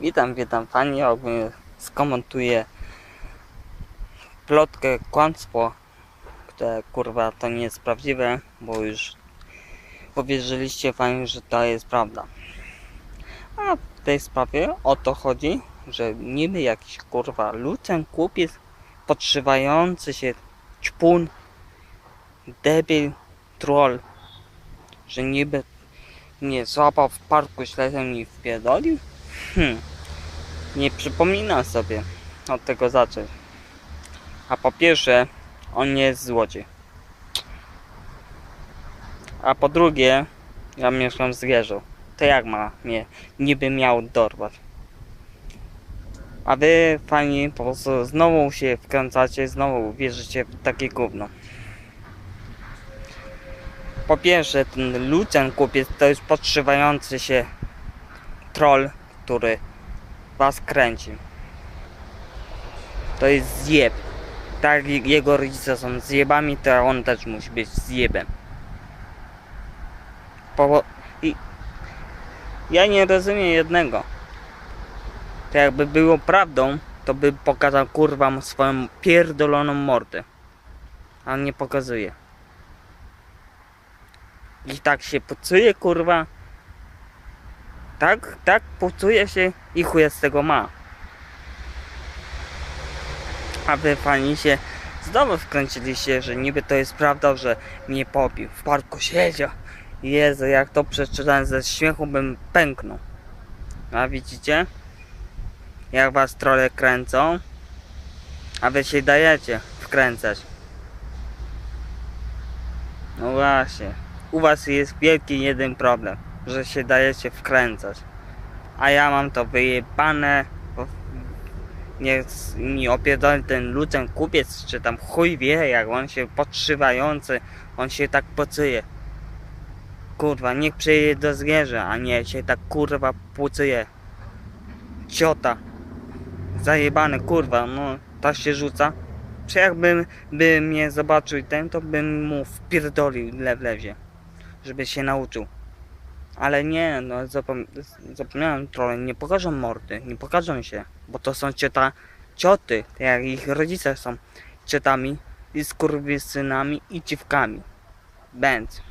Witam, witam Pani. Ogólnie skomentuję plotkę, kłamstwo, które kurwa to nie jest prawdziwe, bo już powierzyliście Pani, że to jest prawda. A w tej sprawie o to chodzi, że niby jakiś kurwa lucen kupiec podszywający się ćpun, debil, troll, że niby nie złapał w parku śledzem i wpierdolił? Hmm. Nie przypominam sobie od tego zacząć. A po pierwsze, on nie jest złodziej. A po drugie, ja mieszkam z Gierzą. To jak ma mnie niby miał dorwać? A wy, fani, po prostu znowu się wkręcacie, znowu wierzycie w takie gówno. Po pierwsze, ten Lucen kupiec to jest podszywający się troll, który was kręci. To jest zjeb. Tak jego rodzice są zjebami, to on też musi być zjebem. Po... I... Ja nie rozumiem jednego. To jakby było prawdą, to by pokazał kurwa swoją pierdoloną mordę. A on nie pokazuje. I tak się pucuje kurwa. Tak, tak pucuje się i chuja z tego ma. A wy fani się znowu wkręciliście, że niby to jest prawda, że mnie pobił. W parku siedział. Jezu, jak to przeczytałem ze śmiechu bym pęknął. A widzicie? Jak was trole kręcą, a wy się dajecie wkręcać. No właśnie. U was jest wielki jeden problem, że się dajecie wkręcać. A ja mam to wyjebane. Niech mi opierdoli ten lucen kupiec, czy tam chuj wie, jak on się podszywający, on się tak pocuje. Kurwa, niech przyjedzie do zwierzę, a nie się tak kurwa pucuje. Ciota. Zajebany kurwa, no ta się rzuca. Czy jakbym by mnie zobaczył ten, to bym mu wpierdolił le w. Żeby się nauczył. Ale nie, no zapom zapomniałem trochę, nie pokażą mordy, nie pokażą się. Bo to są ciota, cioty, tak jak ich rodzice są ciotami i skurwysynami i dziwkami. Będz.